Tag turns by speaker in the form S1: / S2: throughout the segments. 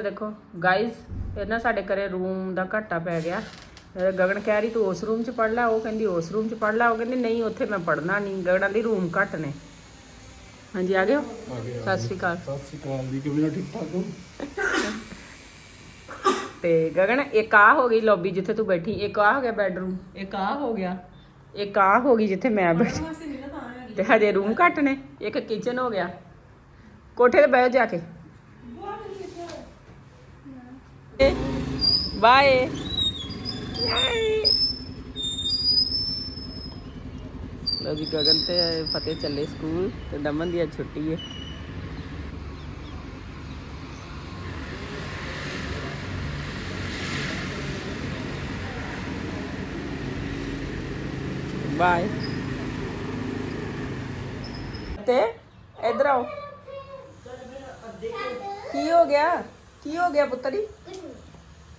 S1: ਦੇਖੋ ਗਾਇਸ ਇਹ ਨਾ ਸਾਡੇ ਘਰੇ ਰੂਮ ਦਾ ਘਾਟਾ ਪੈ ਗਿਆ। ਗਗਨ ਕਹਿ ਰਹੀ ਤੂੰ ਉਸ ਰੂਮ 'ਚ ਪੜ ਲੈ। ਉਹ ਕਹਿੰਦੀ ਉਸ ਰੂਮ 'ਚ ਪੜ ਲੈ। ਉਹ ਕਹਿੰਦੀ ਨਹੀਂ ਉੱਥੇ ਮੈਂ ਪੜਨਾ ਨਹੀਂ। ਗਗਨਾਂ ਦੀ ਰੂਮ ਘੱਟ ਨੇ। ਹਾਂਜੀ ਆ ਗਏ ਹੋ? ਸਤਿ ਸ਼੍ਰੀ ਅਕਾਲ।
S2: ਸਤਿ ਸ਼੍ਰੀ ਅਕਾਲ ਜੀ ਕਿਵੇਂ ਹੋ? ਠੀਕ ਠਾਕ ਹੋ?
S1: ਤੇ ਗਗਨ ਇੱਕ ਆ ਹੋ ਗਈ ਲੌਬੀ ਜਿੱਥੇ ਤੂੰ ਬੈਠੀ ਇੱਕ ਆ ਹੋ ਗਿਆ ਬੈਡਰੂਮ
S3: ਇੱਕ ਆ ਹੋ ਗਿਆ।
S1: ਇੱਕ ਆ ਹੋ ਗਈ ਜਿੱਥੇ ਮੈਂ ਬੈਠੀ। ਤੇ ਹਜੇ ਰੂਮ ਘੱਟ ਨੇ। ਇੱਕ ਕਿਚਨ ਹੋ ਗਿਆ। ਕੋਠੇ ਤੇ ਬਹਿ ਜਾ ਕੇ। ਬਾਏ ਲੋ ਜੀ ਗਗਨ ਤੇ ਫਤਿਹ ਚੱਲੇ ਸਕੂਲ ਤੇ ਦਮਨ ਦੀ ਅੱਜ ਛੁੱਟੀ ਹੈ ਬਾਏ ਤੇ ਇਧਰ ਆਓ ਕੀ ਹੋ ਗਿਆ ਕੀ ਹੋ ਗਿਆ ਪੁੱਤਰੀ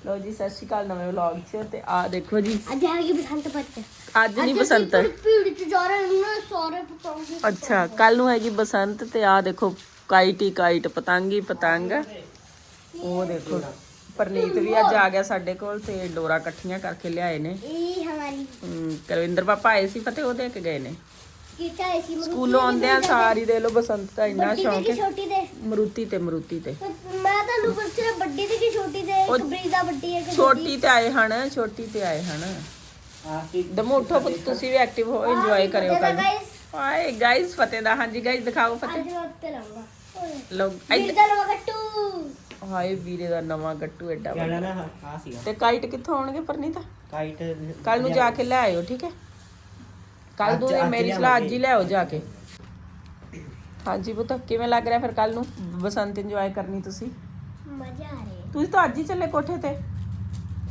S1: ਲੋ ਜੀ ਸਤਿ ਸ਼੍ਰੀ ਅਕਾਲ ਨਵੇਂ ਵਲੌਗ 'ਚ ਤੇ ਆ ਦੇਖੋ ਜੀ।
S4: ਅੱਜ ਆ ਗਈ ਬਸੰਤ ਪੰਚਮੀ
S1: ਅੱਜ ਨਹੀਂ ਬਸੰਤ।
S4: ਭੀੜ ਚ ਜਾ ਰਹੇ ਨੇ ਸਾਰੇ ਪਤੰਗੇ
S1: ਅੱਛਾ ਕੱਲ ਨੂੰ ਹੈਗੀ ਬਸੰਤ ਤੇ ਆ ਦੇਖੋ ਕਾਈਟ ਕਾਈਟ ਪਤੰਗ ਪਤੰਗ। ਉਹ ਦੇਖੋ ਪਰਨੀਤ ਵੀ ਅੱਜ ਆ ਗਿਆ ਸਾਡੇ ਕੋਲ ਤੇ ਡੋਰਾ ਇਕੱਠੀਆਂ ਕਰਕੇ ਲਿਆਏ ਨੇ।
S4: ਇਹ ਹਮਾਰੀ
S1: ਹਮ, ਕੁਲਵਿੰਦਰ ਪਾਪਾ ਆਏ ਸੀ ਫਤਿਹ ਉਹ ਦੇ ਕੇ ਗਏ ਨੇ।
S4: ਕੀਤਾ ਹੈ ਸੀ
S1: ਸਕੂਲੋਂ ਆਉਂਦੇ ਆ ਸਾਰੀ ਦੇ ਲੋ ਬਸੰਤ ਦਾ ਇੰਨਾ ਸ਼ੌਂਕ ਹੈ।
S4: ਛੋਟੀ ਦੇ?
S1: ਮਰੂਤੀ ਤੇ ਮਰੂਤੀ ਤੇ।
S4: ਮੈਂ ਤੁਹਾਨੂੰ ਪੁੱਛ ਰਿਹਾ ਵੱਡੀ ਤੇ ਕਿ ਛੋਟੀ ਦੇ ਇੱਕ ਬਰੀਜ਼ਾ ਵੱਡੀ ਹੈ ਕਿ
S1: ਛੋਟੀ ਤੇ ਆਏ ਹਨ ਛੋਟੀ ਤੇ ਆਏ ਹਨ। ਦਮੋ ਉਠੋ ਪੁੱਤ ਤੁਸੀਂ ਵੀ ਐਕਟਿਵ ਹੋ ਇੰਜੋਏ ਕਰਿਓ ਕੱਲ ਹਾਏ ਗਾਇਸ ਫਤਿਹ ਦਾ ਹਾਂਜੀ ਗਾਇਸ ਦਿਖਾਓ ਫਤਿਹ।
S4: ਅੱਜ ਮੈਂ ਉੱਤੇ ਲਾਉਂਗਾ
S1: ਹਾਏ ਵੀਰੇ ਦਾ ਨਵਾਂ ਗੱਟੂ ਐਡਾ ਵੱਡਾ।
S3: ਕਹਿਣਾ ਨਾ ਆ ਸੀਗਾ।
S1: ਤੇ ਕਾਈਟ ਕਿੱਥੋਂ ਆਉਣਗੇ ਪਰਨੀਤ?
S3: ਕਾਈਟ
S1: ਕੱਲ ਨੂੰ ਜਾ ਕੇ ਲੈ ਆਇਓ ਠੀਕ ਹੈ? ਕੱਲ ਨੂੰ
S3: ਅੱਜ
S1: ਮੇਰੀ ਸਲਾਹ ਅੱਜ ਹੀ ਲੈ ਆਓ ਜਾ ਕੇ। ਹਾਂਜੀ ਪੁੱਤ ਕਿਵੇਂ ਲੱਗ ਰਿਹਾ ਫਿਰ ਕੱਲ ਨੂੰ? ਬਸੰਤ ਇੰਜੋਏ ਕਰਨੀ ਤੁਸੀਂ?
S4: ਮਜ਼ਾ ਆ ਰਿਹਾ।
S1: ਤੁਸੀਂ ਤਾਂ ਅੱਜ ਹੀ ਚੱਲੇ ਕੋਠੇ ਤੇ।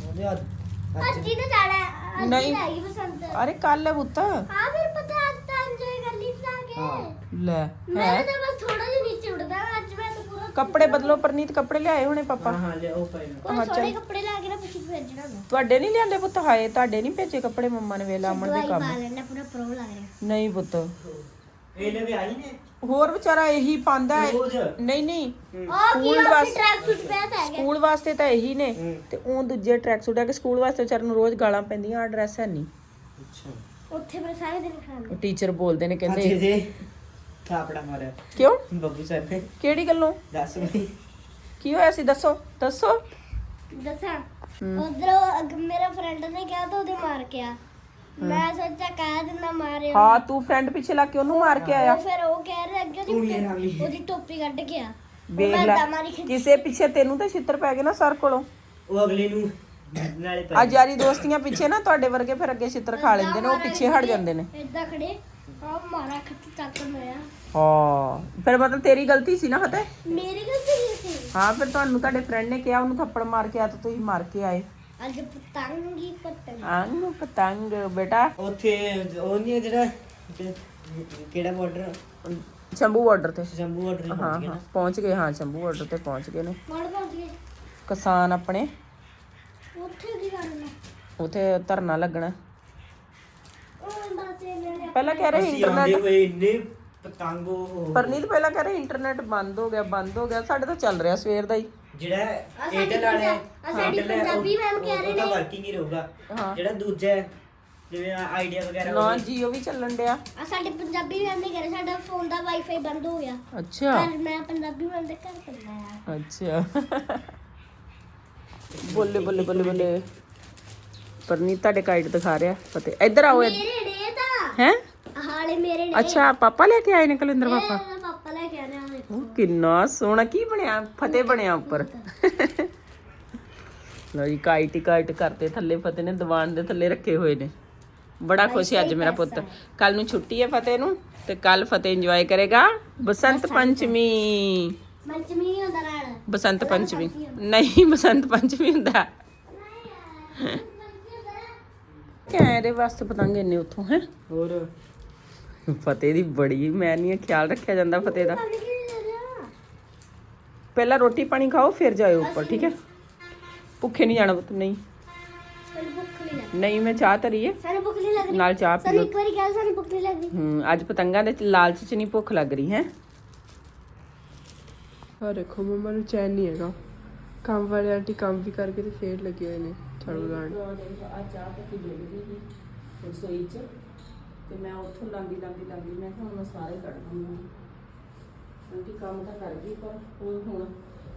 S3: ਉਹਦੇ ਅੱਜ
S4: ਹੀ ਤਾਂ ਜਾਣਾ ਹੈ ਅੱਜ ਹੀ
S1: ਨਹੀਂ।
S4: ਬਸੰਤ।
S1: ਅਰੇ ਕੱਲ ਹੈ ਪੁੱਤ।
S4: ਹਾਂ ਫਿਰ ਪਤਾ ਅੱਜ ਤਾਂ ਇੰਜੋਏ ਕਰ ਲਈ ਜਾ ਕੇ।
S1: ਲੈ
S4: ਮੈਂ
S1: ਹੈ?
S4: ਤਾਂ ਬਸ ਥੋੜਾ ਜਿਹਾ ਨੀਚੇ ਉੱਡਦਾ ਅੱਜ ਮੈਂ ਤਾਂ ਪੂਰਾ
S1: ਕੱਪੜੇ ਬਦਲੋ ਪਰਨੀਤ ਕੱਪੜੇ ਲਿਆਏ ਹੋਣੇ ਪਾਪਾ?
S3: ਹਾਂ ਲੈ ਉਹ ਪਏ ਨੇ।
S4: ਕੋਈ ਥੋੜੇ ਕੱਪੜੇ ਲਾ ਭੇਜਣਾ ਨਾ।
S1: ਤੁਹਾਡੇ ਨਹੀਂ ਲਿਆਂਦੇ ਪੁੱਤ? ਹਾਏ ਤੁਹਾਡੇ ਨਹੀਂ ਭੇਜੇ ਕੱਪੜੇ ਮੰਮਾ ਨੇ ਵੇਲਾ ਅਮਨ ਦੇ
S4: ਦਵਾਈ
S1: ਕੰਮ।
S4: ਪਾ ਲੈਣਾ ਪੂਰਾ ਪ੍ਰੋ ਲੱਗ ਰਿਹਾ।
S1: ਨਹੀਂ ਪੁੱਤ।
S3: ਇਹਨੇ ਵੀ ਆਈ ਨੇ?
S1: ਹੋਰ ਵਿਚਾਰਾ ਇਹੀ ਪਾਉਂਦਾ ਹੈ।
S3: ਰੋਜ਼?
S1: ਨਹੀਂ ਨਹੀਂ।
S4: ਉਹ ਕੀ
S1: ਸਕੂਲ
S4: ਆਪਣੀ
S1: ਵਾਸਤੇ
S4: ਟਰੈਕ ਸੂਟ ਪਿਆ ਤਾਂ ਹੈਗਾ।
S1: ਸਕੂਲ ਵਾਸਤੇ ਤਾਂ ਇਹੀ ਨੇ। ਤੇ ਉਹ ਦੂਜੇ ਟਰੈਕ ਸੂਟ ਆ ਕਿ ਸਕੂਲ ਵਾਸਤੇ ਵਿਚਾਰੇ ਨੂੰ ਰੋਜ਼ ਗਾਲਾਂ ਪੈਂਦੀਆਂ ਆ ਡਰੈਸ ਹੈ ਨਹੀਂ।
S3: ਅੱਛਾ।
S4: ਉੱਥੇ ਮੈਂ ਸਾਰੇ ਦਿਨ ਖਾਣਾ
S1: ਉਹ ਟੀਚਰ ਬੋਲਦੇ ਨੇ
S3: ਅੱਜ
S1: ਕਹਿੰਦੇ
S3: ਜੇ ਥਾਪੜਾ ਮਾਰਿਆ।
S1: ਕਿਉਂ?
S3: ਬੱਬੂ ਸਰ ਨੇ।
S1: ਕਿਹੜੀ ਗੱਲੋਂ?
S3: ਦੱਸ
S1: ਕੀ ਹੋਇਆ ਸੀ? ਦੱਸੋ। ਦੱਸੋ।
S4: ਦੱਸਾਂ। ਉਧਰੋਂ ਮੇਰਾ ਫਰੈਂਡ ਨੇ ਕਿਹਾ ਤਾਂ ਉਹਦੇ ਮਾਰ ਕੇ ਆ। ਮੈਂ ਸੋਚਿਆ ਕਹਿ ਦਿੰਦਾ ਮਾਰਿਆ
S1: ਹਾਂ ਤੂੰ ਫਰੈਂਡ ਪਿੱਛੇ ਲੱਗ ਕੇ ਉਹਨੂੰ ਮਾਰ ਕੇ ਆਇਆ।
S4: ਉਹ ਫਿਰ ਉਹ ਕਹਿ ਰਿਹਾ ਅੱਗੇ
S3: ਤੂੰ ਇਹ ਨਾਲ
S4: ਉਹਦੀ
S3: ਹੀ।
S4: ਉਹਦੀ ਟੋਪੀ ਕੱਢ ਕੇ ਆ।
S1: ਵੇਖ
S4: ਮੈਂ
S1: ਲੈ
S4: ਤਾਂ ਮਾਰੀ ਖਿੱਚ
S1: ਕਿਸੇ ਪਿੱਛੇ ਤੈਨੂੰ ਤਾਂ ਛਿੱਤਰ ਪੈ ਗਏ ਨਾ ਸਰ ਕੋਲੋਂ।
S3: ਉਹ ਅਗਲੇ ਨੂੰ ਨਾਲੇ
S1: ਆ ਯਾਰੀ ਦੋਸਤੀਆਂ ਪਿੱਛੇ ਨਾ ਤੁਹਾਡੇ ਵਰਗੇ ਫਿਰ ਅੱਗੇ ਛਿੱਤਰ ਖਾ ਲੈਂਦੇ ਨੇ ਉਹ ਪਿੱਛੇ ਹਟ ਜਾਂਦੇ ਨੇ।
S4: ਖੜੇ ਆ ਮਾਰਾ
S1: ਹਾਂ ਫਿਰ ਮਤਲਬ ਤੇਰੀ ਗਲਤੀ ਸੀ ਨਾ ਫਤਿਹ?
S4: ਮੇਰੀ ਗਲਤੀ
S1: ਹਾਂ ਫਿਰ ਤੁਹਾਨੂੰ ਤੁਹਾਡੇ ਫਰੈਂਡ ਨੇ ਕਿਹਾ ਉਹਨੂੰ ਥੱਪੜ ਮਾਰ ਕੇ ਆ ਤਾਂ ਤੁਸੀਂ ਮਾਰ ਕੇ ਆਏ।
S4: ਅੱਜ ਪਤੰਗੀ ਪਤੰਗ।
S1: ਅੰਗ ਪਤੰਗ ਬੇਟਾ।
S3: ਉੱਥੇ ਉਹ ਨਹੀਂ ਹੈ ਜਿਹੜਾ ਕਿ- ਕਿਹੜਾ ਬਾਰਡਰ
S1: ਸ਼ੰਭੂ ਬਾਰਡਰ ਤੇ।
S3: ਜੰਮੂ ਬਾਰਡਰ
S1: ਹਾਂ ਹਾਂ ਪਹੁੰਚ ਗਏ ਹਾਂ ਸ਼ੰਭੂ ਬਾਰਡਰ ਤੇ ਪਹੁੰਚ ਗਏ ਨੇ।
S4: ਮੜ ਪਹੁੰਚ ਗਏ
S1: ਕਿਸਾਨ ਆਪਣੇ।
S4: ਉੱਥੇ ਕੀ ਕਰਨਾ?
S1: ਉਥੇ ਧਰਨਾ ਲੱਗਣਾ।
S4: ਉਹ ਬਸ ਇਹ ਲੈ
S1: ਪਹਿਲਾਂ ਕਹਿ ਰਹੇ
S3: ਅਸੀਂ ਆਉਂਦੇ
S1: ਇੰਟਰਨੈਟ
S3: ਹੋਏ ਇੰਨੇ ਪਤੰਗੋ
S1: ਪਰਨੀਤ ਪਹਿਲਾਂ ਕਹਿ ਰਹੇ ਇੰਟਰਨੈਟ ਬੰਦ ਹੋ ਗਿਆ ਬੰਦ ਹੋ ਗਿਆ। ਸਾਡੇ ਤਾਂ ਚੱਲ ਰਿਹਾ ਸਵੇਰ ਦਾ ਹੀ।
S3: ਜਿਹੜਾ ਏਅਰਟੈਲ ਵਾਲੇ
S4: ਆਹ ਸਾਡੀ
S3: ਉਹ-
S4: ਪੰਜਾਬੀ ma'am ਕਹਿ ਰਹੇ
S3: ਉਹ ਤਾਂ
S4: ਨੇ।
S3: ਵਰਕਿੰਗ ਹੀ ਰਹੂਗਾ। ਜਿਹੜਾ ਦੂਜਾ ਹੈ, ਜਿਵੇਂ ਆਈਡੀਆ ਵਗੈਰਾ
S1: ਨਾ ਜੀਓ ਵੀ ਚੱਲਣ ਡਿਆ।
S4: ਆ ਸਾਡੇ ਪੰਜਾਬੀ ਮੈਮ ਨੇ ਕਿਹਾ ਸਾਡਾ ਫੋਨ ਦਾ ਵਾਈਫਾਈ ਬੰਦ ਹੋ ਗਿਆ।
S1: ਅੱਛਾ।
S4: ਪਰ ਮੈਂ ਪੰਜਾਬੀ ਮੈਮ ਦੇ ਘਰ ਚੱਲਾ ਆ
S1: ਅੱਛਾ। ਬੋਲੇ ਬੋਲੇ ਬੋਲੇ ਬੋਲੇ। ਪਰਨੀਤ ਤੁਹਾਡੇ ਕਾਈਟ ਦਿਖਾ ਰਿਹਾ। ਫਤਿਹ ਇੱਧਰ ਆਓ
S4: ਮੇਰੇ ਨੇ ਤਾਂ।
S1: ਹੈ?
S4: ਹਾਲੇ ਮੇਰੇ ਨੇ
S1: ਅੱਛਾ ਪਾਪਾ ਲੈ ਕੇ ਆਏ ਨੇ ਕੁਲਿੰਦਰ
S4: ਇਹ
S1: ਪਾਪਾ?
S4: ਇਹਦਾ ਪਾਪਾ ਲੈ ਕੇ ਆਨੇ ਆ ਦੇਖੋ
S1: ਉਹ ਕਿੰਨਾ ਸੋਹਣਾ ਕੀ ਬਣਿਆ? ਫਤਿਹ ਬਣਿਆ ਉੱਪਰ। ਲੋ ਜੀ ਕਾਈਟ ਹੀ ਕਾਈਟ ਕਰਤੇ ਥੱਲੇ ਫਤਿਹ ਨੇ ਦੀਵਾਨ ਦੇ ਥੱਲੇ ਰੱਖੇ ਹੋਏ ਨੇ। ਬੜਾ ਖੁਸ਼ ਹੈ ਅੱਜ ਮੇਰਾ ਪੁੱਤ। ਕੱਲ ਨੂੰ ਛੁੱਟੀ ਹੈ ਫਤਿਹ ਨੂੰ ਤੇ ਕੱਲ ਫਤਿਹ ਇੰਜੋਏ ਕਰੇਗਾ ਬਸੰਤ ਪੰਚਮੀ।
S4: ਮੰਚਮੀ ਨਹੀਂ ਹੁੰਦਾ ਨਾਲ
S1: ਬਸੰਤ ਪੰਚਮੀ। ਨਹੀਂ ਬਸੰਤ ਪੰਚਮੀ ਹੁੰਦਾ। ਇਹਦੇ ਵਾਸਤੇ ਪਤੰਗ ਇੰਨੇ ਉੱਥੋਂ ਹੈ?
S3: ਹੋਰ?
S1: ਫਤਿਹ ਦੀ ਬੜੀ ਮੈਂ ਨਹੀਂ ਖਿਆਲ ਰੱਖਿਆ ਜਾਂਦਾ ਫਤਿਹ ਦਾ। ਪਹਿਲਾਂ ਰੋਟੀ ਪਾਣੀ ਖਾਓ ਫਿਰ ਜਾਇਓ ਉੱਪਰ ਠੀਕ ਹੈ? ਭੁੱਖੇ ਨਹੀਂ ਜਾਣਾ ਪੁੱਤ ਨਹੀਂ।
S4: ਸਾਨੂੰ ਭੁੱਖ ਨਹੀਂ
S1: ਮੈਂ ਚਾਹ ਧਰੀ ਹੈ।
S4: ਸਾਨੂੰ ਭੁੱਖ ਨਹੀਂ ਲੱਗ ਰਹੀ।
S1: ਨਾਲ ਚਾਹ
S4: ਸਾਨੂੰ
S1: ਪੀਓ
S4: ਇੱਕ ਵਾਰੀ ਕਿਹਾ ਸਾਨੂੰ ਭੁੱਖ ਨਹੀਂ ਲੱਗ ਰਹੀ।
S1: ਹੂੰ ਅੱਜ ਪਤੰਗਾਂ ਦੇ ਲਾਲਚ ਚ ਨਹੀਂ ਭੁੱਖ ਲੱਗ ਰਹੀ ਹੈ? ਆ ਦੇਖੋ ਮੰਮਾ ਨੂੰ ਚੈਨ ਨਹੀਂ ਹੈਗਾ।
S5: ਕੰਮ ਵਾਲੇ ਆਂਟੀ ਕੰਮ ਵੀ ਕਰਕੇ ਤੇ ਫੇਰ ਲੱਗੇ ਹੋਏ ਨੇ ਝਾੜੂ ਲਾਉਣ।
S1: ਆ ਚਾਹ ਪੱਤੀ ਡੁੱਲ ਗਈ ਰਸੋਈ 'ਚ। ਤੇ ਮੈਂ ਉੱਥੋਂ ਲਾਂਦੀ ਲਾਂਦੀ ਲਾਂਦੀ ਮੈਂ ਕਿਹਾ ਹੁਣ ਮੈਂ ਸਾਰੇ ਕੱਢ ਦੂੰਗਾ ਕਿਉਂਕਿ ਕੰਮ ਤਾਂ ਕਰ ਗਈ, ਪਰ ਉਹ ਹੁਣ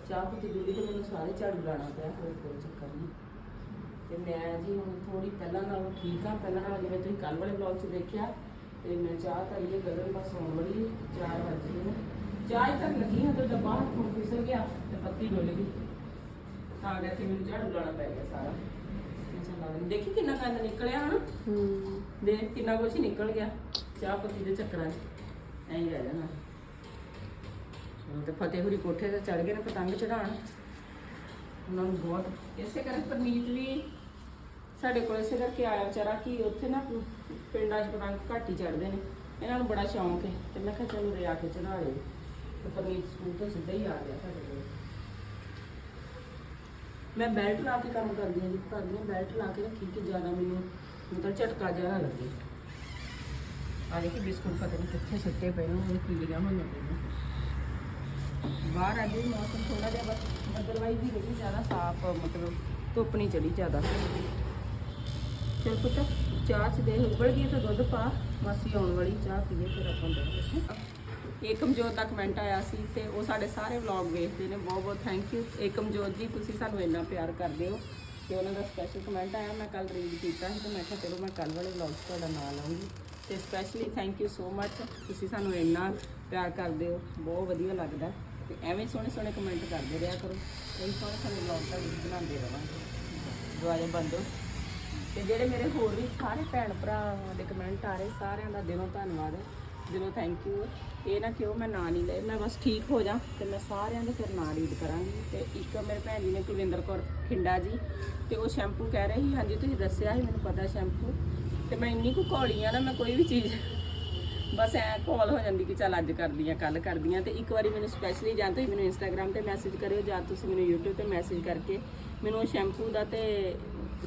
S1: ਚਾਹ ਪੱਤੀ ਡੁੱਲੀ ਤੇ ਮੈਨੂੰ ਸਾਰੇ ਝਾੜੂ ਲਾਣਾ ਪਿਆ, ਹੋਰ ਕੋਈ ਚੱਕਰ ਨਹੀਂ। ਤੇ ਮੈਂ ਜੀ ਹੁਣ ਥੋੜੀ ਪਹਿਲਾਂ ਨਾਲੋਂ ਠੀਕ ਆ ਪਹਿਲਾਂ ਨਾਲੋਂ ਜਿਵੇਂ ਤੁਸੀਂ ਕੱਲ ਵਾਲੇ ਵਲੌਗ 'ਚ ਦੇਖਿਆ, ਤੇ ਮੈਂ ਚਾਹ ਤਾਂ ਇਹ ਗਗਨ ਬਸ ਆਉਣ ਵਾਲੀ 4 ਵਜੇ ਨੇ ਚਾਹ ਹੀ ਤੱਕ ਲੱਗੀ ਹਾਂ ਤੇ ਡੱਬਾ ਹੱਥੋਂ ਫਿਸਲ ਗਿਆ ਤੇ ਪੱਤੀ ਡੁੱਲ ਗਈ। ਤਾਂ ਕਰਕੇ ਮੈਨੂੰ ਝਾੜੂ ਲਾਣਾ ਪੈ ਗਿਆ ਸਾਰਾ। ਅੱਛਾ ਲੱਗਦਾ ਦੇਖੀ ਕਿੰਨਾ ਕੰਨ ਨਿਕਲਿਆ ਹਨਾ?
S5: ਹੂੰ।
S1: ਦੇਖ ਕਿੰਨਾ ਕੁਛ ਹੀ ਨਿਕਲ ਗਿਆ। ਚਾਹ ਪੱਤੀ ਦੇ ਚੱਕਰਾਂ 'ਚ। ਐਂ ਹੀ ਰਹਿ ਜਾਣਾ। ਚਲੋ ਤੇ ਫਤਿਹਪੁਰੀ ਕੋਠੇ ਤੇ ਚੜ ਗਏ ਨੇ ਪਤੰਗ ਚੜਾਉਣ ਉਹਨਾਂ ਨੂੰ ਬਹੁਤ ਇਸੇ ਕਰਕੇ ਪਰਨੀਤ ਵੀ ਸਾਡੇ ਕੋਲ ਇਸੇ ਕਰਕੇ ਆਇਆ ਵਿਚਾਰਾ ਕਿ ਉੱਥੇ ਨਾ ਪਿੰਡਾਂ 'ਚ ਪਤੰਗ ਘੱਟ ਹੀ ਚੜਦੇ ਨੇ। ਇਹਨਾਂ ਨੂੰ ਬੜਾ ਸ਼ੌਂਕ ਹੈ ਤੇ ਮੈਂ ਕਿਹਾ ਚਲੋ ਰਿਆ ਕੇ ਚੜਾ ਲਿਓ ਤੇ ਪਰਨੀਤ ਸਕੂਲ ਤੋਂ ਸਿੱਧਾ ਹੀ ਆ ਗਿਆ ਸਾਡੇ ਕੋਲ। ਮੈਂ ਬੈਲਟ ਲਾ ਕੇ ਕੰਮ ਕਰਦੀ ਹਾਂ ਜੀ। ਕਰਦੀ ਹਾਂ ਬੈਲਟ ਲਾ ਕੇ ਰੱਖੀ ਕਿ ਜ਼ਿਆਦਾ ਮੈਨੂੰ ਮਤਲਬ ਝਟਕਾ ਜਿਹਾ ਨਾ ਲੱਗੇ। ਆ ਦੇਖੀ ਬਿਸਕੁਟ ਪਤਾ ਨਹੀਂ ਕਿੱਥੇ ਸੁੱਟੇ ਪਏ ਨੇ ਉਹ ਕੀੜੀਆਂ ਹੋਈਆਂ ਪਈਆਂ ਬਾਹਰ ਅੱਜ ਵੀ ਮੌਸਮ ਥੋੜਾ ਜਿਹਾ ਬਸ ਅਦਰਵਾਈਜ਼ ਵੀ ਰਹੀ, ਜ਼ਿਆਦਾ ਸਾਫ਼, ਮਤਲਬ ਧੁੱਪ ਨਹੀਂ ਚੜੀ ਜ਼ਿਆਦਾ। ਚਲ ਪੁੱਤ, ਚਾਹ ਚ ਦੇ ਉਬਲ ਗਈ ਤਾਂ ਦੁੱਧ ਪਾ। ਮਾਸੀ ਆਉਣ ਵਾਲੀ, ਚਾਹ ਪੀਏ ਫਿਰ ਆਪਾਂ ਦੇ ਏਕਮਜੋਤ ਦਾ ਕਮੈਂਟ ਆਇਆ ਸੀ ਤੇ ਉਹ ਸਾਡੇ ਸਾਰੇ ਵਲੌਗ ਵੇਖਦੇ ਨੇ ਬਹੁਤ ਬਹੁਤ ਥੈਂਕ ਯੂ ਏਕਮਜੋਤ ਜੀ, ਤੁਸੀਂ ਸਾਨੂੰ ਇੰਨਾ ਪਿਆਰ ਕਰਦੇ ਹੋ। ਤੇ ਉਹਨਾਂ ਦਾ ਸਪੈਸ਼ਲ ਕਮੈਂਟ ਆਇਆ, ਮੈਂ ਕੱਲ ਰੀਡ ਕੀਤਾ ਸੀ ਤੇ ਮੈਂ ਕਿਹਾ ਚਲੋ ਮੈਂ ਕੱਲ ਵਾਲੇ ਵਲੌਗ 'ਚ ਤੁਹਾਡਾ ਨਾਲ ਲਾਉਂਗੀ। ਤੇ specially thank you so much ਤੁਸੀਂ ਸਾਨੂੰ ਇੰਨਾ ਪਿਆਰ ਕਰਦੇ ਹੋ, ਬਹੁਤ ਵਧੀਆ ਲੱਗਦਾ ਤੇ ਐਵੇਂ ਸੋਹਣੇ ਸੋਹਣੇ ਕਮੈਂਟ ਕਰਦੇ ਰਿਹਾ ਕਰੋ ਕਈ ਸੋਹਣੇ ਸੋਹਣੇ ਵਲੌਗ ਤਾਂ ਬਣਾਉਂਦੇ ਰਵਾਂਗੇ। ਦੁਆਰੇ ਬੰਦੋ ਤੇ ਜਿਹੜੇ ਮੇਰੇ ਹੋਰ ਵੀ ਸਾਰੇ ਭੈਣ ਭਰਾ ਦੇ ਕਮੈਂਟ ਆ ਰਹੇ, ਸਾਰਿਆਂ ਦਾ ਦਿਲੋਂ ਧੰਨਵਾਦ ਜਦੋਂ ਥੈਂਕ ਯੂ ਇਹ ਨਾ ਕਿਉਂ ਮੈਂ ਨਾਂ ਨਹੀਂ ਲਏ ਮੈਂ ਬਸ ਠੀਕ ਹੋ ਜਾ ਤੇ ਮੈਂ ਸਾਰਿਆਂ ਦੇ ਫਿਰ ਨਾਂ ਰੀਡ ਕਰਾਂਗੀ। ਤੇ ਇੱਕ ਮੇਰੇ ਭੈਣ ਜੀ ਨੇ ਕੁਲਵਿੰਦਰ ਕੌਰ ਖਿੰਡਾ ਜੀ, ਤੇ ਉਹ ਸ਼ੈਂਪੂ ਕਹਿ ਰਹੇ ਸੀ, ਹਾਂਜੀ, ਤੁਸੀਂ ਦੱਸਿਆ ਸੀ, ਮੈਨੂੰ ਪਤਾ ਸ਼ੈਂਪੂ ਤੇ ਮੈਂ ਇੰਨੀ ਕੁ ਘੋਲੀ ਆ ਨਾ, ਮੈਂ ਕੋਈ ਵੀ ਚੀਜ਼ ਬਸ ਐ ਕਾਲ ਹੋ ਜਾਂਦੀ ਕਿ ਚੱਲ ਅੱਜ ਕਰਦੀ ਆ ਕੱਲ ਕਰਦੀ ਆ ਤੇ ਇੱਕ ਵਾਰੀ ਮੈਨੂੰ ਸਪੈਸ਼ਲੀ ਜਾਂ ਤੁਸੀਂ ਮੈਨੂੰ ਇੰਸਟਾਗ੍ਰam ਤੇ ਮੈਸੇਜ ਕਰਿਓ ਜਾਂ ਤੁਸੀਂ ਮੈਨੂੰ YouTube ਤੇ ਮੈਸੇਜ ਕਰਕੇ ਮੈਨੂੰ ਉਹ ਸ਼ੈਂਪੂ ਦਾ ਤੇ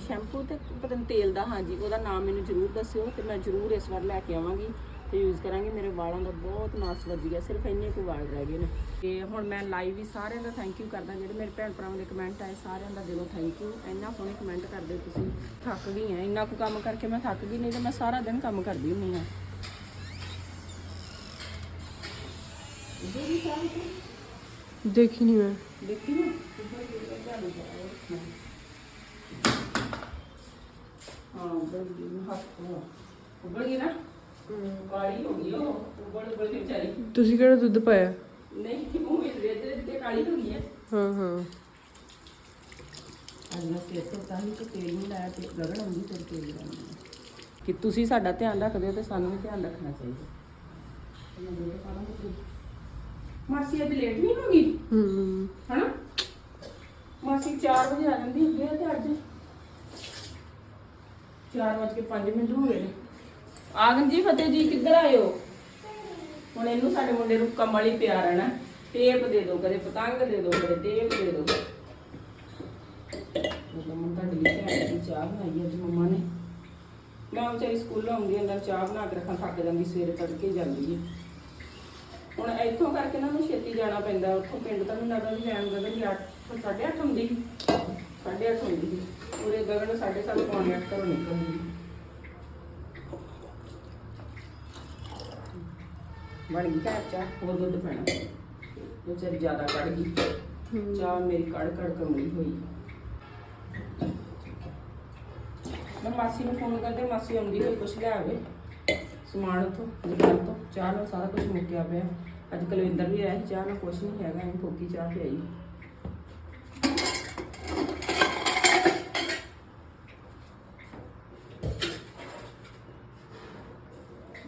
S1: ਸ਼ੈਂਪੂ ਤੇ ਪਤਾ ਨਹੀਂ ਤੇਲ ਦਾ, ਹਾਂਜੀ, ਉਹਦਾ ਨਾਮ ਮੈਨੂੰ ਜ਼ਰੂਰ ਦੱਸਿਓ ਤੇ ਮੈਂ ਜ਼ਰੂਰ ਇਸ ਵਾਰ ਲੈ ਕੇ ਆਵਾਂਗੀ। ਤੇ ਯੂਜ਼ ਕਰਾਂਗੀ। ਮੇਰੇ ਵਾਲਾਂ ਦਾ ਬਹੁਤ ਨਾਸ ਵੱਜ ਗਿਆ ਸਿਰਫ ਇੰਨੇ ਕੁ ਵਾਲ ਰਹਿ ਗਏ ਨੇ। ਤੇ ਹੁਣ ਮੈਂ ਲਾਈਵ ਵੀ ਸਾਰਿਆਂ ਦਾ ਥੈਂਕ ਯੂ ਕਰਦਾ ਜਿਹੜੇ ਮੇਰੇ ਭੈਣ ਭਰਾਵਾਂ ਦੇ ਕਮੈਂਟ ਆਏ ਸਾਰਿਆਂ ਦਾ ਦਿਲੋਂ ਥੈਂਕ ਯੂ ਇੰਨਾ ਸੋਹਣੇ ਕਮੈਂਟ ਕਰਦੇ ਤੁਸੀਂ। ਥੱਕ ਗਈ ਆ ਇੰਨਾ ਕੁ ਕੰਮ ਕਰਕੇ ਮੈਂ ਥੱਕ ਗਈ ਨਹੀਂ ਤੇ ਮੈਂ ਸਾਰਾ ਦਿਨ ਕੰਮ ਕਰਦੀ ਹੁੰਦੀ ਆ
S5: ਦੇਖੀ ਨਹੀਂ ਮੈਂ।
S1: ਦੇਖੀ ਨਾ? ਹਾਂ ਬੜੀ ਹੱਥ ਉਬਲ ਗਈ ਨਾ? ਕਾਲੀ ਹੋ ਗਈ ਉਹ ਉਬਲ ਉਬਲ ਕੇ ਵਿਚਾਰੀ।
S5: ਤੁਸੀਂ ਕਿਹੜਾ ਦੁੱਧ ਪਾਇਆ?
S1: ਨਹੀਂ ਕਿ ਮੂੰਹ ਵਿੱਚ ਦੇ ਦੇ ਤੇ ਕਾਲੀ ਹੋ ਗਈ ਹੈ
S5: ਹਾਂ ਹਾਂ।
S1: ਅੱਜ ਮੈਂ ਸਿਰ ਤੋਂ ਤਾਂ ਹੀ ਕਿ ਤੇਲ ਨਹੀਂ ਲਾਇਆ ਤੇ ਗਗਨ ਆਉਂਦੀ ਤੇ ਤੇਲ ਲਾਉਂਦੀ ਕਿ ਤੁਸੀਂ ਸਾਡਾ ਧਿਆਨ ਰੱਖਦੇ ਹੋ ਤੇ ਸਾਨੂੰ ਵੀ ਧਿਆਨ ਰੱਖਣਾ ਚਾਹੀਦਾ। ਤੇ ਮਾਸੀ ਅੱਜ ਲੇਟ ਨਹੀਂ ਹੋ ਗਈ?
S5: ਹੂੰ।
S1: ਹਨਾ? ਮਾਸੀ 4 ਵਜੇ ਆ ਜਾਂਦੀ ਹੁੰਦੀ ਹੈ ਤੇ ਅੱਜ। 4 ਵਜੇ ਕੇ 5 ਮਿੰਟ ਹੋ ਗਏ ਨੇ। ਆਗਨ ਜੀ, ਫਤਿਹ ਜੀ, ਕਿੱਧਰ ਆਏ ਹੋ ਹੁਣ ਇਹਨੂੰ ਸਾਡੇ ਮੁੰਡੇ ਨੂੰ ਕਮਲ ਹੀ ਪਿਆਰ ਹੈ ਨਾ, ਟੇਪ ਦੇ ਦਿਓ ਕਦੇ, ਪਤੰਗ ਦੇ ਦਿਓ ਕਦੇ, ਟੇਪ ਦੇ ਦਿਓ। ਮੰਮਾ ਤੁਹਾਡੇ ਲਈ ਭੈਣ ਦੀ ਚਾਹ ਬਣਾਈ ਅੱਜ ਮੰਮਾ ਨੇ, ਮੈਂ ਵਿਚਾਰੀ ਸਕੂਲੋਂ ਆਉਂਦੀ ਇਹਨਾਂ ਚਾਹ ਬਣਾ ਕੇ ਰੱਖਾਂ, ਥੱਕ ਜਾਂਦੀ, ਸਵੇਰੇ ਤੜਕੇ ਜਾਂਦੀ ਹੈ ਹੁਣ ਇੱਥੋਂ ਕਰਕੇ ਨਾ ਨੂੰ ਛੇਤੀ ਜਾਣਾ ਪੈਂਦਾ, ਉੱਥੋਂ ਪਿੰਡ ਤਾਂ ਮੈਨੂੰ ਲੱਗਦਾ ਵੀ ਵੈਨ ਗਗਨ ਦੀ 8 8:30 ਹੁੰਦੀ ਸੀ। 8:30 ਹੁੰਦੀ ਸੀ। ਪੂਰੇ ਗਗਨ 7:30 ਪੌਣੇ 8 ਘਰੋਂ ਨਿਕਲਦੀ ਬਣ ਗਈ। ਘਰ ਚਾਹ। ਹੋਰ ਦੁੱਧ ਪੈਣਾ। ਉਹ ਵਿਚਾਰੀ ਜ਼ਿਆਦਾ ਕੱਢ ਗਈ। ਚਾਹ ਮੇਰੀ ਕੜ ਕੜ ਕਮਲੀ ਹੋਈ। ਮੈਂ ਮਾਸੀ ਨੂੰ ਫੋਨ ਕਰਦੇ ਮਾਸੀ ਆਉਂਦੀ ਹੋਈ ਕੁਛ ਲੈ ਆਵੇ। ਸਮਾਨ ਉਥੋਂ ਦੁਕਾਨ ਤੋਂ। ਚਾਹ ਨਾਲ ਸਾਰਾ ਕੁਝ ਮੁੱਕਿਆ ਪਿਆ। ਅੱਜ ਕੁਲਵਿੰਦਰ ਵੀ ਆਇਆ ਸੀ, ਚਾਹ ਨਾਲ ਕੁਛ ਨਹੀਂ ਹੈਗਾ। ਐਂ ਫੋਕੀ ਚਾਹ ਪਿਆਈ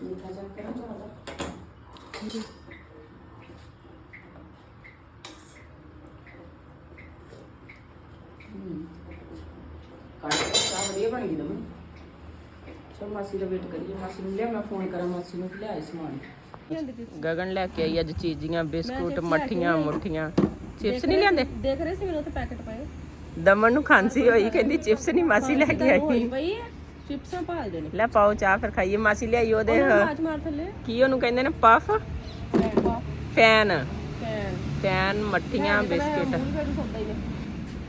S1: ਮਿੱਠਾ ਚਾਹ ਕਰਾਂ ਚਾਹ ਦਾ ਕਾੜ ਚਾਹ ਵਧੀਆ ਬਣ ਗਈ ਦਮ ਚਲ ਮਾਸੀ ਦਾ ਵੇਟ ਕਰੀਏ ਮਾਸੀ ਨੂੰ ਲਿਆ ਮੈਂ ਫੋਨ ਕਰਾਂ ਮਾਸੀ ਨੂੰ ਕਿ ਲਿਆਏ ਸਮਾਨ ਗਗਨ ਲੈ ਕੇ ਆਈ ਅੱਜ ਚੀਜ਼ੀਆਂ ਬਿਸਕੁਟ ਮੱਠੀਆਂ। ਮੁੱਠੀਆਂ ਚਿਪਸ ਨਹੀਂ ਲਿਆਂਦੇ?
S6: ਦੇਖ ਰਹੇ ਸੀ ਮੈਨੂੰ ਉੱਥੇ ਪੈਕਟ ਪਏ।
S1: ਦਮਨ ਨੂੰ ਖਾਂਸੀ ਹੋਈ ਕਹਿੰਦੀ ਚਿਪਸ ਨਹੀਂ ਮਾਸੀ ਲੈ ਕੇ ਆਈ।
S6: ਪਈ ਚਿਪਸਾਂ ਭਾਲਦੇ ਨੇ।
S1: ਲੈ ਪਾਓ ਚਾਹ ਫਿਰ ਖਾਈਏ ਮਾਸੀ ਲਿਆਈ ਉਹਦੇ ਕੀ ਉਹਨੂੰ ਕਹਿੰਦੇ ਨੇ ਪਫ? Fan
S6: fan.
S1: ਮੱਠੀਆਂ ਬਿਸਕੁਟ।
S6: ਨੇ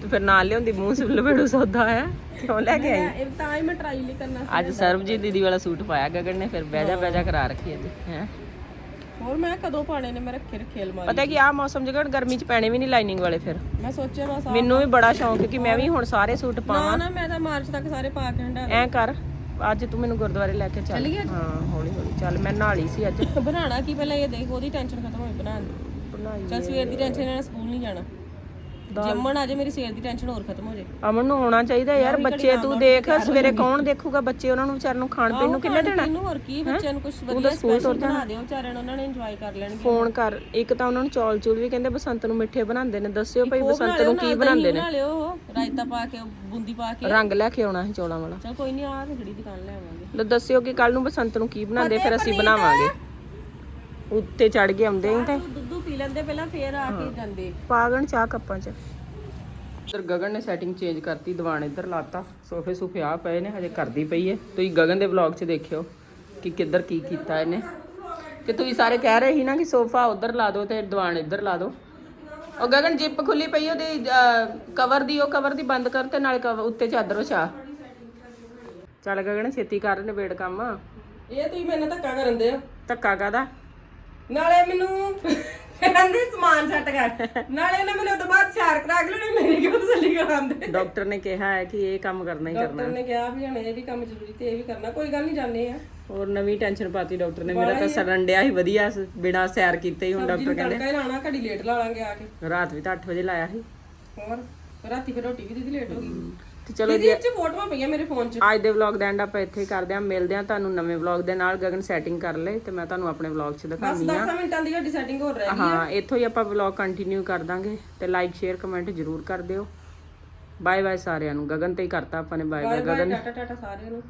S1: ਤੂੰ ਫਿਰ ਨਾਲ ਲਿਆਉਂਦੀ ਮੂੰਹ ਸਿਰ ਲਵੇੜੂ ਸੌਦਾ ਆਇਆ ਕਿਉਂ ਲੈ ਕੇ ਆਈ?
S6: ਇਹ ਤਾਂ ਹੀ ਮੈਂ ਟਰਾਈ ਲਈ ਕਰਨਾ ਸੀ।
S1: ਅੱਜ ਸਰਬਜੀਤ ਦੀਦੀ ਵਾਲਾ ਸੂਟ ਪਾਇਆ ਗਗਨ ਨੇ ਫਿਰ ਬਹਿਜਾ ਬਹਿਜਾ ਕਰਾ ਰੱਖੀ ਅੱਜ ਹੈ।
S6: ਹੋਰ ਮੈਂ ਕਦੋਂ ਪਾਣੇ ਨੇ? ਮੈਂ ਰੱਖੇ ਰੱਖੇ ਅਲਮਾਰੀ
S1: ਪਤਾ ਕਿ ਆਹ ਮੌਸਮ ਜਗੜ ਗਰਮੀ ਚ ਪੈਣੇ ਵੀ ਨਹੀਂ ਲਾਈਨਿੰਗ ਵਾਲੇ ਫਿਰ।
S6: ਮੈਂ ਸੋਚਿਆ ਬਸ ਆ-
S1: ਮੈਨੂੰ ਵੀ ਬੜਾ ਸ਼ੌਂਕ ਹੈ ਕਿ ਮੈਂ ਵੀ ਹੁਣ ਸਾਰੇ ਸੂਟ ਪਾਵਾਂ।
S6: ਨਾ ਨਾ ਮੈਂ ਤਾਂ ਮਾਰਚ ਤੱਕ ਸਾਰੇ ਪਾ ਕੇ ਹੰਡਾ
S1: ਐ ਕਰ ਅੱਜ ਤੂੰ ਮੈਨੂੰ ਗੁਰਦੁਆਰੇ ਲੈ ਕੇ ਚੱਲ? ਹਾਂ ਹੌਲੀ ਹੌਲੀ ਚੱਲ ਮੈਂ ਨਹਾਲੀ ਸੀ ਅੱਜ।
S6: ਬਣਾਣਾ ਕੀ ਪਹਿਲਾਂ ਇਹ ਦੇਖ ਉਹਦੀ ਟੈਨਸ਼ਨ ਖਤਮ ਹੋਈ ਬਣਾਉਣ ਦੀ।
S1: ਬਣਾਈ
S6: ਚੱਲ ਸਵੇਰ ਦੀ ਟੈਨਸ਼ਨ ਨਾਲ ਸਕੂਲ ਨਹੀਂ ਜਾਣਾ। ਜੰਮਣ ਆ ਜੇ ਮੇਰੀ ਸਵੇਰ ਦੀ ਟੈਨਸ਼ਨ ਹੋਰ ਖਤਮ ਹੋ ਜੇ।
S1: ਅਮਨ ਨੂੰ ਆਉਣਾ ਚਾਹੀਦਾ ਯਾਰ ਬੱਚੇ ਤੂੰ ਦੇਖ ਸਵੇਰੇ ਕੌਣ ਦੇਖੂਗਾ ਬੱਚੇ ਉਹਨਾਂ ਨੂੰ ਵਿਚਾਰ ਨੂੰ ਖਾਣ ਪੀਣ ਨੂੰ ਕਿੰਨੇ ਦੇਣਾ?
S6: ਇਹਨੂੰ ਹੋਰ ਕੀ ਬੱਚਿਆਂ ਨੂੰ ਕੁਝ ਵਧੀਆ ਸਪੈਸ਼ਲ ਬਣਾ ਦਿਓ ਵਿਚਾਰਿਆਂ ਨੂੰ ਉਹਨਾਂ ਨੇ ਇੰਜੋਏ ਕਰ ਲੈਣਗੇ।
S1: ਫੋਨ ਕਰ ਇੱਕ ਤਾਂ ਉਹਨਾਂ ਨੂੰ ਚੌਲ ਚੂਲ ਵੀ ਕਹਿੰਦੇ ਬਸੰਤ ਨੂੰ ਮਿੱਠੇ ਬਣਾਉਂਦੇ ਨੇ ਦੱਸਿਓ ਭਾਈ ਬਸੰਤ ਨੂੰ ਕੀ ਬਣਾਉਂਦੇ ਨੇ?
S6: ਬਣਾ ਲਿਓ ਉਹ, ਰਾਇਤਾ ਪਾ ਕੇ ਬੂੰਦੀ ਪਾ ਕੇ।
S1: ਰੰਗ ਲੈ ਕੇ ਆਉਣਾ ਸੀ ਚੌਲਾਂ ਵਾਲਾ।
S6: ਚਲ ਕੋਈ ਨਹੀਂ ਆ ਜਿਹੜੀ ਦੁਕਾਨ ਲੈ ਆਵਾਂਗੇ।
S1: ਲੋ ਦੱਸਿਓ ਕਿ ਕੱਲ ਨੂੰ ਬਸੰਤ ਨੂੰ ਕੀ ਬਣਾਉਂਦੇ ਫਿਰ ਅਸੀਂ ਬਣਾਵਾਂਗੇ। ਉੱਤੇ ਚੜ ਕੇ ਆਉਂਦੇ ਹੀ ਤੇ
S6: ਦੁੱਧੂ ਪੀ ਲੈਂਦੇ ਪਹਿਲਾਂ ਫੇਰ ਆ ਕੇ ਜਾਂਦੇ।
S1: ਪਾਗਣ ਚਾਹ ਕੱਪਾਂ 'ਚ। ਇੱਧਰ ਗਗਨ ਨੇ ਸੈਟਿੰਗ ਚੇਂਜ ਕਰਤੀ ਦੀਵਾਨ ਇੱਧਰ ਲਾਤਾ। ਸੋਫੇ ਸੁਫੇ ਆ ਪਏ ਨੇ ਹਜੇ ਕਰਦੀ ਪਈ ਹੈ ਤੁਸੀਂ ਗਗਨ ਦੇ ਵਲੌਗ 'ਚ ਦੇਖਿਓ ਕਿ ਕਿੱਧਰ ਕੀ ਕੀਤਾ ਇਹਨੇ। ਕਿ ਤੁਸੀਂ ਸਾਰੇ ਕਹਿ ਰਹੇ ਸੀ ਨਾ ਕਿ ਸੋਫਾ ਉੱਧਰ ਲਾ ਦਿਓ ਤੇ ਦੀਵਾਨ ਇੱਧਰ ਲਾ ਦਿਓ। ਉਹ ਗਗਨ ਜਿੱਪ ਖੁੱਲੀ ਪਈ ਉਹਦੀ ਕਵਰ ਦੀ ਉਹ ਕਵਰ ਦੀ ਬੰਦ ਕਰ ਤੇ ਨਾਲੇ ਉੱਤੇ ਚਾਦਰ ਵਿਛਾ ਚੱਲ ਗਗਨ ਛੇਤੀ ਕਰ ਨਿਬੇੜ ਕੰਮ।
S6: ਇਹ ਤੁਸੀਂ ਮੇਰੇ ਨਾਲ ਧੱਕਾ ਕਰਨ ਦੇ ਹੋ।
S1: ਧੱਕਾ ਕਾਦਾ
S6: ਨਾਲੇ ਮੈਨੂੰ ਕਹਿੰਦੇ ਸਮਾਨ ਛੱਟ ਕਰ ਨਾਲੇ ਇਹਨੇ ਮੈਨੂੰ ਉਦੋਂ ਬਾਅਦ ਸ਼ਾਰ ਕਰਾ ਕੇ ਲੈਣੇ ਮੇਰੀ ਕਿਉਂ ਤਸੱਲੀ ਕਰਾਉਂਦੇ?
S1: ਡਾਕਟਰ ਨੇ ਕਿਹਾ ਹੈ ਕਿ ਇਹ ਕੰਮ ਕਰਨਾ ਹੀ ਕਰਨਾ।
S6: ਡਾਕਟਰ ਨੇ ਕਿਹਾ ਵੀ ਹੁਣ ਇਹ ਵੀ ਕੰਮ ਜ਼ਰੂਰੀ ਤੇ ਇਹ ਵੀ ਕਰਨਾ ਕੋਈ ਗੱਲ ਨਹੀਂ ਜਾਣੇ ਆ।
S1: ਹੋਰ ਨਵੀਂ ਟੈਨਸ਼ਨ ਪਾਤੀ ਡਾਕਟਰ ਨੇ ਮੇਰਾ ਤਾਂ ਸਰਨ ਡਿਆ ਸੀ ਵਧੀਆ ਬਿਨਾ ਸੈਰ ਕੀਤੇ ਹੀ ਹੁਣ ਡਾਕਟਰ ਕਹਿੰਦੇ
S6: ਤੜਕਾ ਹੀ ਲਾਣਾ ਘੜੀ ਲੇਟ ਲਾ ਲਾਂਗੇ ਆ ਕੇ।
S1: ਰਾਤ ਵੀ ਤਾਂ 8 ਵਜੇ ਲਾਇਆ ਸੀ।
S6: ਹੋਰ ਰਾਤੀ ਫਿਰ ਰੋਟੀ ਵੀ ਦੀਦੀ ਲੇਟ ਹੋ ਗਈ।
S1: ਤੇ ਚਲੋ
S6: ਦੀਦੀ ਇਹ ਚ ਫੋਟੋਆਂ ਪਈਆਂ ਮੇਰੇ ਫੋਨ 'ਚ।
S1: ਅੱਜ ਦੇ ਵਲੌਗ ਦਾ ਐਂਡ ਆਪਾਂ ਇੱਥੇ ਹੀ ਕਰਦੇ ਹਾਂ ਮਿਲਦੇ ਹਾਂ ਤੁਹਾਨੂੰ ਨਵੇਂ ਵਲੌਗ ਦੇ ਨਾਲ। ਗਗਨ ਸੈਟਿੰਗ ਕਰ ਲੈ ਤੇ ਮੈਂ ਤੁਹਾਨੂੰ ਆਪਣੇ ਵਲੌਗ 'ਚ
S6: ਬਸ
S1: ਦਿਖਾਉਂਦੀ
S6: 10 ਮਿੰਟਾਂ ਦੀ ਸਾਡੀ ਸੈਟਿੰਗ ਹੋ ਰਹੀ
S1: ਹਾਂ ਇੱਥੋਂ ਹੀ ਆਪਾਂ ਵਲੌਗ ਕੰਟੀਨਿਊ ਕਰ ਦਾਂਗੇ ਤੇ ਲਾਈਕ ਸ਼ੇਅਰ ਕਮੈਂਟ ਜ਼ਰੂਰ ਕਰ ਦਿਓ। ਬਾਏ ਬਾਏ ਸਾਰਿਆਂ ਨੂੰ। ਗਗਨ ਤੇ ਹੀ ਕਰਤਾ ਆਪਾਂ ਨੇ। Bye bye
S6: bye
S1: Gagan.
S6: Tata tata ਸਾਰਿਆਂ ਨੂੰ।